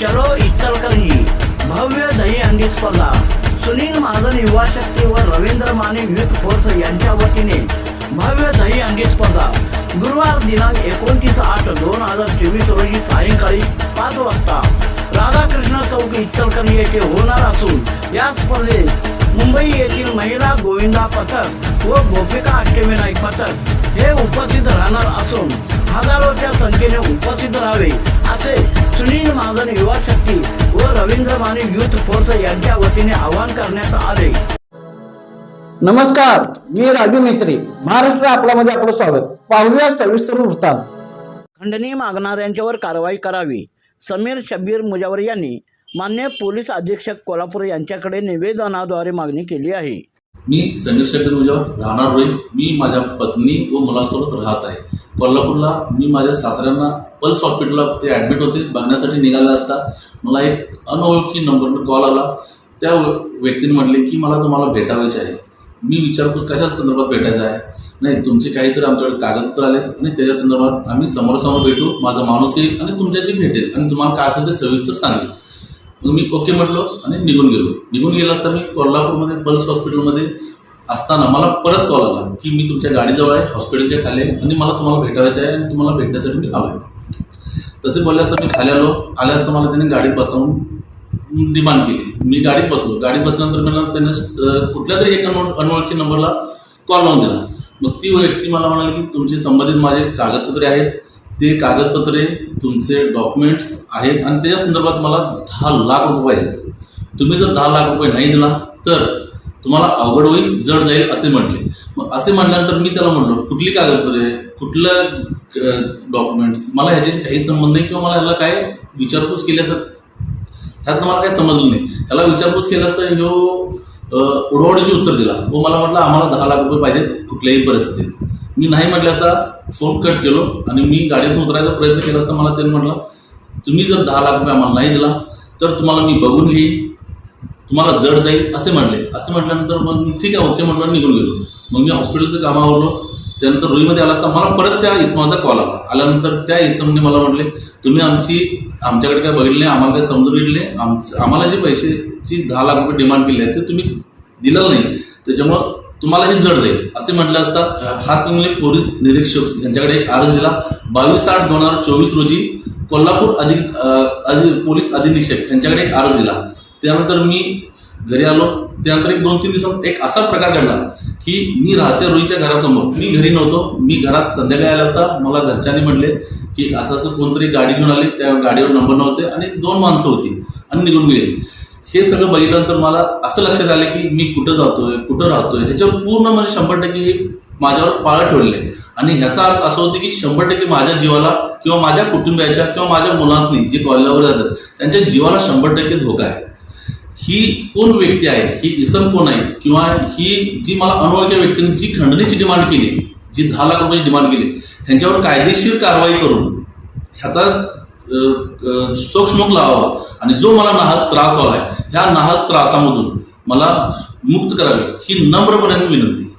चलो इचलकरंजी. भव्य दहीहंडी स्पर्धा. सुनील महाजन युवा शक्ती व रवींद्र माने युथ फोर्स यांच्या वतीने भव्य दहीहंडी स्पर्धा. गुरुवार दिनांक एकोणतीस आठ दोन हजार चोवीस रोजी सायंकाळी पाच वाजता. राधाकृष्ण चौक इचलकरंजी येथे होणार असून या स्पर्धेत मुंबई येथील महिला गोविंदा पथक व गोपिका अष्टविनायक पथक हे उपस्थित राहणार असून हजारोच्या संख्येने उपस्थित राहावे असे सुनील महाजन युवा शक्ती व रवींद्र माने युथ फोर्स यांच्या वतीने आवाहन करण्यात आले. नमस्कार मी राजू मेत्री महाराष्ट्र आपल्यामध्ये आपलं स्वागत. पाहूया सविस्तर वृत्तांत. खंडणी मागणाऱ्यांच्यावर कारवाई करावी. समीर शब्बीर मुजावर यांनी मान्य पोलीस अधीक्षक कोल्हापूर यांच्याकडे निवेदनाद्वारे मागणी केली आहे. मी समीर उजा राहणार होईल मी माझ्या पत्नी व मुलासोबत राहत आहे. कोल्हापूरला मी माझ्या सासऱ्यांना पल्स हॉस्पिटलला ते ॲडमिट होते बघण्यासाठी निघाला असता. मला एक अनोळखी नंबरनं कॉल आला. त्या व्यक्तीने म्हटले की मला तुम्हाला भेटावायचे आहे. मी विचारपूस कशा संदर्भात भेटायचं आहे? नाही तुमचे काहीतरी आमच्याकडे कागदपत्र आलेत आणि त्याच्या संदर्भात आम्ही समोरासमोर भेटू माझा माणूस येईल आणि तुमच्याशी भेटेल आणि तुम्हाला काय असेल ते सविस्तर सांगेल. मग मी ओके म्हटलो आणि निघून गेलो. निघून गेला असता मी कोल्हापूरमध्ये पल्स हॉस्पिटलमध्ये असताना मला परत कॉल आला की मी तुमच्या गाडीजवळ आहे हॉस्पिटलच्या खाली आहे आणि मला तुम्हाला भेटायचं आहे आणि तुम्हाला भेटण्यासाठी मी आलो आहे तसे बोलले असता मी खाली आलो. आल्या असता मला त्याने गाडीत बसवून डिमांड केली. मी गाडीत बसलो. गाडीत बसल्यानंतर मला त्याने कुठल्या तरी एका अनोळखी नंबरला कॉल लावून दिला. मग ती व्यक्ती मला म्हणाली की तुमचे संबंधित माझे कागदपत्रे आहेत. ते कागदपत्रे तुमचे डॉक्युमेंट्स आहेत आणि त्याच्या संदर्भात मला दहा लाख रुपये पाहिजेत तुम्ही जर दहा लाख रुपये नाही दिला तर तुम्हाला अवघड होईल जड जाईल असे म्हटले. मग असे म्हटल्यानंतर मी त्याला म्हणलो कुठली कागदपत्रे कुठलं डॉक्युमेंट्स मला ह्याच्याशी काही संबंध नाही किंवा मला ह्याला काय विचारपूस केली असत ह्यातलं मला काही समजलं नाही. ह्याला विचारपूस केलं असतं ह्यो अं, उडवाडीचे उत्तर दिला. व मला म्हटलं आम्हाला दहा लाख रुपये पाहिजेत कुठल्याही परिस्थितीत. मी नाही म्हटलं असता फोन कट केलो आणि मी गाडीतून उतरायचा प्रयत्न केला असता मला त्याने म्हटलं तुम्ही जर दहा लाख रुपये आम्हाला नाही दिला तर तुम्हाला मी बघून घेईन. तुम्हाला जड जाईल असे म्हटले. असे म्हटल्यानंतर मग मी ठीक आहे ओके म्हटलं निघून गेलो. मग मी हॉस्पिटलचं कामावरलो त्यानंतर रुईमध्ये आला असता मला परत त्या इसमाचा कॉल आला. आल्यानंतर त्या इसमने मला म्हटले तुम्ही आमची आमच्याकडे काय बघितले नाही आम्हाला काय समजून घेतले आम्हाला जे पैशाची दहा लाख रुपये डिमांड केली आहे ते तुम्ही दिलं नाही. त्याच्यामुळं तुम्हाला हे जड जाईल. असे म्हटलं असता हातकणंगले पोलीस निरीक्षक यांच्याकडे एक अर्ज दिला. बावीस आठ दोन हजार चोवीस रोजी कोल्हापूर अधिक अधि पोलीस अधीक्षक यांच्याकडे एक अर्ज दिला. त्यानंतर मी घरी आलो. त्यानंतर एक दोन तीन दिवसात एक असा प्रकार घडला की मी राहते रोईच्या घरासमोर. मी घरी नव्हतो. मी घरात संध्याकाळी आला असता. मला घरच्यांनी म्हटले की असं असं कोणतरी गाडी घेऊन आली. त्या गाडीवर नंबर नव्हते आणि दोन माणसं होती आणि निघून गेली. हे सगळं बघितल्यानंतर मला असं लक्षात आलं की मी कुठं जातोय कुठं राहतोय ह्याच्यावर पूर्ण म्हणजे शंभर टक्के हे माझ्यावर पाळ ठेवले आणि ह्याचा अर्थ असं होतं की शंभर टक्के माझ्या जीवाला किंवा माझ्या कुटुंबियाच्या किंवा माझ्या मुलांनी जे कॉलेजवर जातात त्यांच्या जीवाला शंभर टक्के धोका आहे. ही कोण व्यक्ती आहे? ही इसम कोण आहे? किंवा ही जी मला अनोळख्या व्यक्तीने जी खंडणीची डिमांड केली जी दहा लाख रुपयाची डिमांड केली ह्यांच्यावर कायदेशीर कारवाई करून ह्याचा सूक्ष्मक लावावा. आणि जो मला नाहक त्रास व्हावा ह्या नाहक त्रासामधून मला मुक्त करावे ही नम्रपणे विनंती.